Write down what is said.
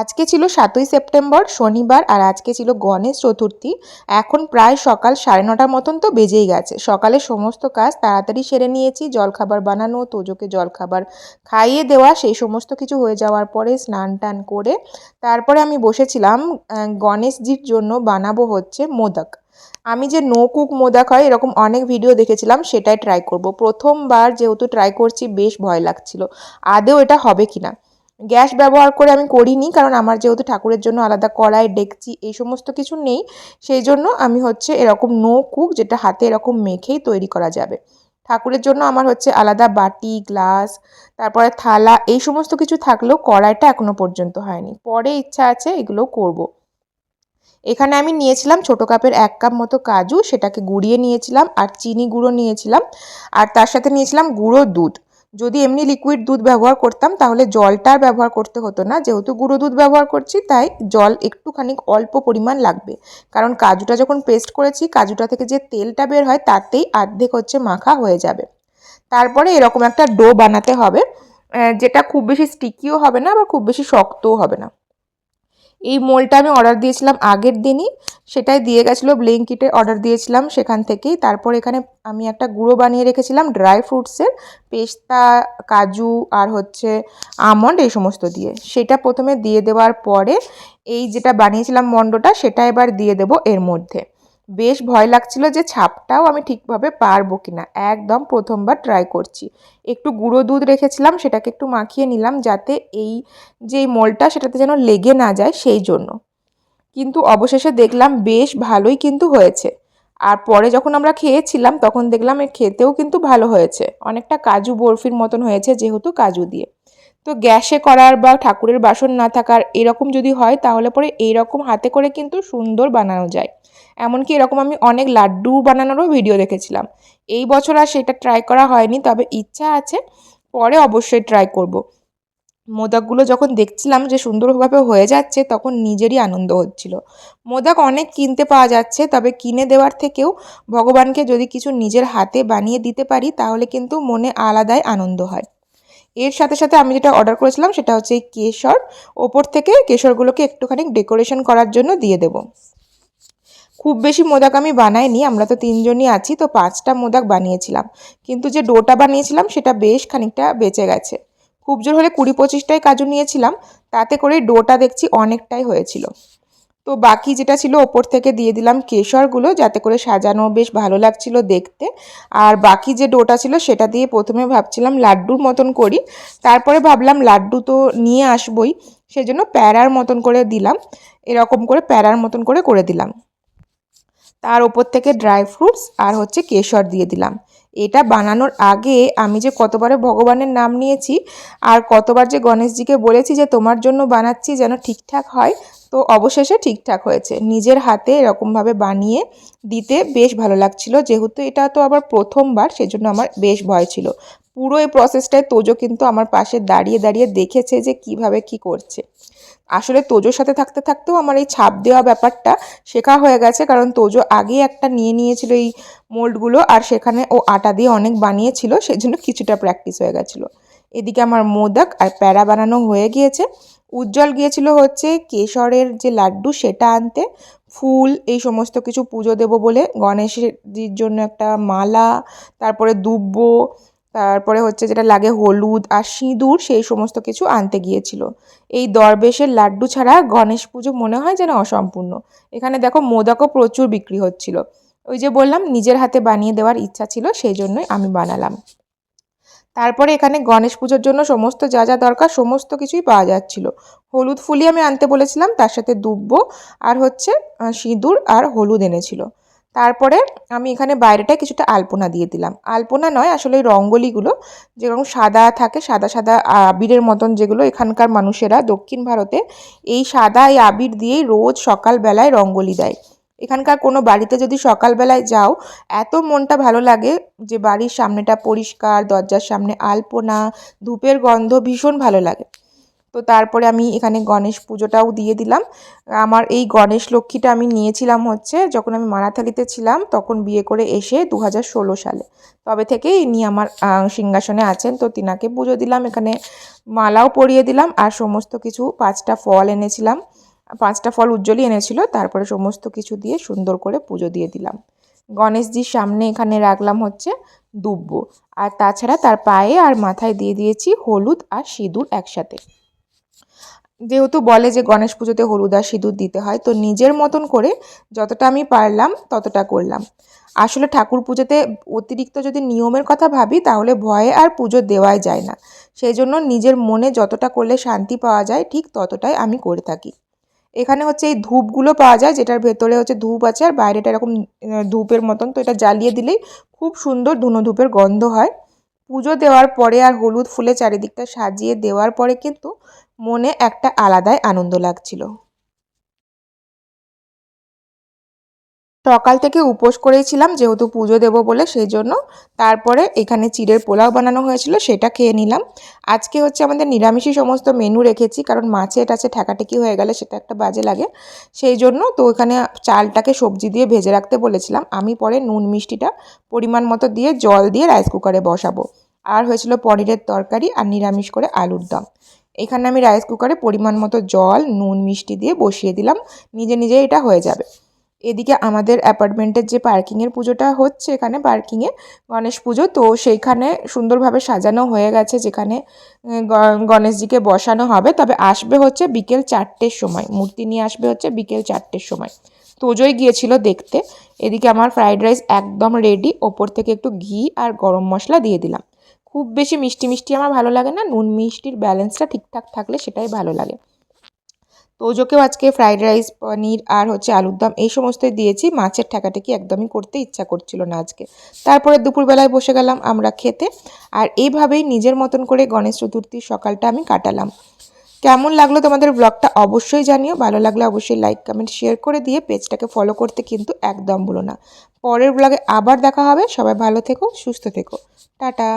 আজকে ছিল সাতই সেপ্টেম্বর, শনিবার আর আজকে ছিল গণেশ চতুর্থী। এখন প্রায় সকাল সাড়ে নটার মতন তো বেজেই গেছে। সকালে সমস্ত কাজ তাড়াতাড়ি সেরে নিয়েছি, জলখাবার বানানো, তোজোকে জলখাবার খাইয়ে দেওয়া, সেই সমস্ত কিছু হয়ে যাওয়ার পরে স্নান টান করে তারপরে আমি বসেছিলাম গণেশজির জন্য বানাবো হচ্ছে মোদক। আমি যে নো কুক মোদক হয়, এরকম অনেক ভিডিও দেখেছিলাম, সেটাই ট্রাই করব। প্রথমবার যেহেতু ট্রাই করছি, বেশ ভয় লাগছিল। আদৌ এটা হবে কিনা? গ্যাস ব্যবহার করে আমি করিনি, কারণ আমার যেহেতু ঠাকুরের জন্য আলাদা কড়াই, ডেকচি এই সমস্ত কিছু নেই, সেই জন্য আমি হচ্ছে এরকম নো কুক যেটা হাতে এরকম মেখেই তৈরি করা যাবে। ঠাকুরের জন্য আমার হচ্ছে আলাদা বাটি, গ্লাস, তারপরে থালা, এই সমস্ত কিছু থাকলেও কড়াইটা এখনও পর্যন্ত হয়নি। পরে ইচ্ছা আছে এগুলো করব। এখানে আমি নিয়েছিলাম ছোটো কাপের এক কাপ মতো কাজু, সেটাকে গুঁড়িয়ে নিয়েছিলাম, আর চিনি গুঁড়ো নিয়েছিলাম, আর তার সাথে নিয়েছিলাম গুঁড়ো দুধ। যদি এমনি লিকুইড দুধ ব্যবহার করতাম, তাহলে জলটার ব্যবহার করতে হতো না। যেহেতু গুঁড়ো দুধ ব্যবহার করছি, তাই জল একটুখানি অল্প পরিমাণ লাগবে। কারণ কাজুটা যখন পেস্ট করেছি, কাজুটা থেকে যে তেলটা বের হয়, তাতেই অর্ধেক হচ্ছে মাখা হয়ে যাবে। তারপরে এরকম একটা ডো বানাতে হবে যেটা খুব বেশি স্টিকিও হবে না বা খুব বেশি শক্তও হবে না। এই মোলটা আমি অর্ডার দিয়েছিলাম আগের দিনই, সেটাই দিয়ে গেছিল ব্লিঙ্কিটে অর্ডার দিয়েছিলাম সেখান থেকেই। তারপর এখানে আমি একটা গুঁড়ো বানিয়ে রেখেছিলাম ড্রাই ফ্রুটসের পেস্তা, কাজু আর হচ্ছে আমন্ড, এই সমস্ত দিয়ে। সেটা প্রথমে দিয়ে দেওয়ার পরে এই যেটা বানিয়েছিলাম মণ্ডটা, সেটা এবার দিয়ে দেব এর মধ্যে। বেশ ভয় লাগছিল যে ছাপটাও আমি ঠিকভাবে পারব কিনা। একদম প্রথমবার ট্রাই করছি। একটু গুঁড়ো দুধ রেখেছিলাম, সেটাকে একটু মাখিয়ে নিলাম যাতে এই যে মোলটা সেটাতে যেন লেগে না যায় সেই জন্য। কিন্তু অবশেষে দেখলাম বেশ ভালোই কিন্তু হয়েছে। আর পরে যখন আমরা খেয়েছিলাম, তখন দেখলাম এর খেতেও কিন্তু ভালো হয়েছে। অনেকটা কাজু বরফির মতন হয়েছে যেহেতু কাজু দিয়ে। তো গ্যাসে করার বা ঠাকুরের বাসন না থাকার এরকম যদি হয়, তাহলে পরে এইরকম হাতে করে কিন্তু সুন্দর বানানো যায়। এমনকি এরকম আমি অনেক লাড্ডু বানানোরও ভিডিও দেখেছিলাম। এই বছর আর সেটা ট্রাই করা হয়নি, তবে ইচ্ছা আছে, পরে অবশ্যই ট্রাই করব। মোদকগুলো যখন দেখছিলাম যে সুন্দরভাবে হয়ে যাচ্ছে, তখন নিজেরই আনন্দ হচ্ছিল। মোদক অনেক কিনতে পাওয়া যাচ্ছে, তবে কিনে দেওয়ার থেকেও ভগবানকে যদি কিছু নিজের হাতে বানিয়ে দিতে পারি, তাহলে কিন্তু মনে আলাদাই আনন্দ হয়। এর সাথে সাথে আমি যেটা অর্ডার করেছিলাম সেটা হচ্ছে এই কেশর। ওপর থেকে কেশরগুলোকে একটুখানি ডেকোরেশন করার জন্য দিয়ে দেবো। খুব বেশি মোদাক আমি বানাইনি, আমরা তো তিনজনই আছি, তো পাঁচটা মোদাক বানিয়েছিলাম। কিন্তু যে ডোটা বানিয়েছিলাম সেটা বেশ খানিকটা বেঁচে গেছে। খুব জোর হলে কুড়ি পঁচিশটাই কাজু নিয়েছিলাম, তাতে করে ডোটা দেখছি অনেকটাই হয়েছিল। তো বাকি যেটা ছিল ওপর থেকে দিয়ে দিলাম কেশরগুলো, যাতে করে সাজানো বেশ ভালো লাগছিল দেখতে। আর বাকি যে ডোটা ছিল সেটা দিয়ে প্রথমে ভাবছিলাম লাড্ডুর মতন করি। তারপরে ভাবলাম লাড্ডু তো নিয়ে আসবই, সেজন্য প্যারার মতন করে দিলাম। এরকম করে প্যারার মতন করে করে দিলাম। তার ওপর থেকে ড্রাই ফ্রুটস আর হচ্ছে কেশর দিয়ে দিলাম। এটা বানানোর আগে আমি যে কতবারে ভগবানের নাম নিয়েছি, আর কতবার যে গণেশজিকে বলেছি যে তোমার জন্য বানাচ্ছি যেন ঠিকঠাক হয় তো অবশেষে ঠিকঠাক হয়েছে। নিজের হাতে এরকমভাবে বানিয়ে দিতে বেশ ভালো লাগছিল। যেহেতু এটা তো আবার প্রথমবার, সেজন্য আমার বেশ ভয় ছিল। পুরো এই প্রসেসটায় তোজো কিন্তু আমার পাশে দাঁড়িয়ে দাঁড়িয়ে দেখেছে যে কীভাবে কি করছে। আসলে তোজোর সাথে থাকতে থাকতেও আমার এই ছাপ দেওয়া ব্যাপারটা শেখা হয়ে গেছে, কারণ তোজো আগেই একটা নিয়ে নিয়েছিল এই মোল্ডগুলো আর সেখানে ও আটা দিয়ে অনেক বানিয়েছিল, সেজন্য কিছুটা প্র্যাকটিস হয়ে গেছিল। এদিকে আমার মোদক আর প্যারা বানানো হয়ে গিয়েছে। উজ্জ্বল গিয়েছিল হচ্ছে কেশরের যে লাড্ডু, সেটা আনতে। ফুল, এই সমস্ত কিছু পুজো দেবো বলে গণেশজির জন্য একটা মালা, তারপরে দুব্ব, তারপরে হচ্ছে যেটা লাগে হলুদ আর সিঁদুর, সেই সমস্ত কিছু আনতে গিয়েছিল। এই দরবেশের লাড্ডু ছাড়া গণেশ পুজো মনে হয় যেন অসম্পূর্ণ। এখানে দেখো মোদকও প্রচুর বিক্রি হচ্ছিল। ওই যে বললাম, নিজের হাতে বানিয়ে দেওয়ার ইচ্ছা ছিল, সেই জন্যই আমি বানালাম। তারপরে এখানে গণেশ পুজোর জন্য সমস্ত যা যা দরকার সমস্ত কিছুই পাওয়া যাচ্ছিল। হলুদ ফুলি আমি আনতে বলেছিলাম, তার সাথে দুব্ব আর হচ্ছে সিঁদুর আর হলুদ এনেছিল। তারপরে আমি এখানে বাইরেটায় কিছুটা আলপনা দিয়ে দিলাম। আলপনা নয়, আসলে ওই রঙ্গোলিগুলো, যেরকম সাদা থাকে, সাদা সাদা আবিরের মতন যেগুলো এখানকার মানুষেরা দক্ষিণ ভারতে, এই সাদা, এই আবির দিয়েই রোজ সকালবেলায় রঙ্গোলি দেয়। এখানকার কোনো বাড়িতে যদি সকালবেলায় যাও, এত মনটা ভালো লাগে যে বাড়ির সামনেটা পরিষ্কার, দরজার সামনে আলপনা, ধূপের গন্ধ ভীষণ ভালো লাগে। তো তারপরে আমি এখানে গণেশ পুজোটাও দিয়ে দিলাম। আমার এই গণেশ লক্ষ্মীটা আমি নিয়েছিলাম হচ্ছে যখন আমি মারাথালিতে ছিলাম, তখন বিয়ে করে এসে দু হাজার ষোলো সালে। তবে থেকে ইনি আমার সিংহাসনে আছেন, তো তিনাকে পুজো দিলাম। এখানে মালাও পরিয়ে দিলাম আর সমস্ত কিছু, পাঁচটা ফল এনেছিলাম। পাঁচটা ফল উজ্জ্বলই এনেছিল, তারপরে সমস্ত কিছু দিয়ে সুন্দর করে পুজো দিয়ে দিলাম। গণেশজির সামনে এখানে রাখলাম হচ্ছে দুব্ব। আর তাছাড়া তার পায়ে আর মাথায় দিয়ে দিয়েছি হলুদ আর সিঁদুর একসাথে। যেহেতু বলে যে গণেশ পুজোতে হলুদ আর সিঁদুর দিতে হয়, তো নিজের মতন করে যতটা আমি পারলাম ততটা করলাম। আসলে ঠাকুর পুজোতে অতিরিক্ত যদি নিয়মের কথা ভাবি, তাহলে ভয়ে আর পুজো দেওয়াই যায় না। সেই জন্য নিজের মনে যতটা করলে শান্তি পাওয়া যায়, ঠিক ততটাই আমি করে থাকি। এখানে হচ্ছে এই ধূপগুলো পাওয়া যায়, যেটার ভেতরে হচ্ছে ধূপ আছে আর বাইরেটা এরকম ধূপের মতন। তো এটা জ্বালিয়ে দিলেই খুব সুন্দর ধুনো ধূপের গন্ধ হয়। পুজো দেওয়ার পরে আর হলুদ ফুলে চারিদিকটা সাজিয়ে দেওয়ার পরে কিন্তু মনে একটা আলাদাই আনন্দ লাগছিল। সকাল থেকে উপোস করেছিলাম যেহেতু পুজো দেবো বলে সেই জন্য তারপরে এখানে চিড়ের পোলাও বানানো হয়েছিল, সেটা খেয়ে নিলাম। আজকে হচ্ছে আমাদের নিরামিষই সমস্ত মেনু রেখেছি, কারণ মাছে টাছে ঠেকাঠেকি হয়ে গেলে সেটা একটা বাজে লাগে। সেই জন্য তো এখানে চালটাকে সবজি দিয়ে ভেজে রাখতে বলেছিলাম। আমি পরে নুন মিষ্টিটা পরিমাণ মতো দিয়ে জল দিয়ে রাইস কুকারে বসাবো। আর হয়েছিল পনিরের তরকারি আর নিরামিষ করে আলুর দম। এখানে আমি রাইস কুকারে পরিমাণ মতো জল, নুন মিষ্টি দিয়ে বসিয়ে দিলাম। নিজে নিজে এটা হয়ে যাবে। এদিকে আমাদের অ্যাপার্টমেন্টের যে পার্কিংয়ের পুজোটা হচ্ছে এখানে পার্কিংয়ে গণেশ পুজো। তো সেইখানে সুন্দরভাবে সাজানো হয়ে গেছে যেখানে গণেশজিকে বসানো হবে। তবে আসবে হচ্ছে বিকেল চারটের সময়। মূর্তি নিয়ে আসবে হচ্ছে বিকেল চারটের সময়। তোজোই গিয়েছিল দেখতে। এদিকে আমার ফ্রাইড রাইস একদম রেডি ওপর থেকে একটু ঘি আর গরম মশলা দিয়ে দিলাম। খুব বেশি মিষ্টি মিষ্টি আমার ভালো লাগে না। নুন মিষ্টির ব্যালেন্সটা ঠিকঠাক থাকলে সেটাই ভালো লাগে। তোজোকেও আজকে ফ্রাইড রাইস পনির আর হচ্ছে আলুর দম এই সমস্তই দিয়েছি। মাছের ঠেকাঠেকি একদমই করতে ইচ্ছা করছিল না আজকে। তারপরে দুপুরবেলায় বসে গেলাম আমরা খেতে। আর এইভাবেই নিজের মতন করে গণেশ চতুর্থীর সকালটা আমি কাটালাম। কেমন লাগল তোমাদের ব্লগটা অবশ্যই জানিও। ভালো লাগলে অবশ্যই লাইক কমেন্ট শেয়ার করে দিয়ে পেজটাকে ফলো করতে কিন্তু একদম ভুলো না। পরের ব্লগে আবার দেখা হবে। সবাই ভালো থেকো, সুস্থ থেকো। টাটা।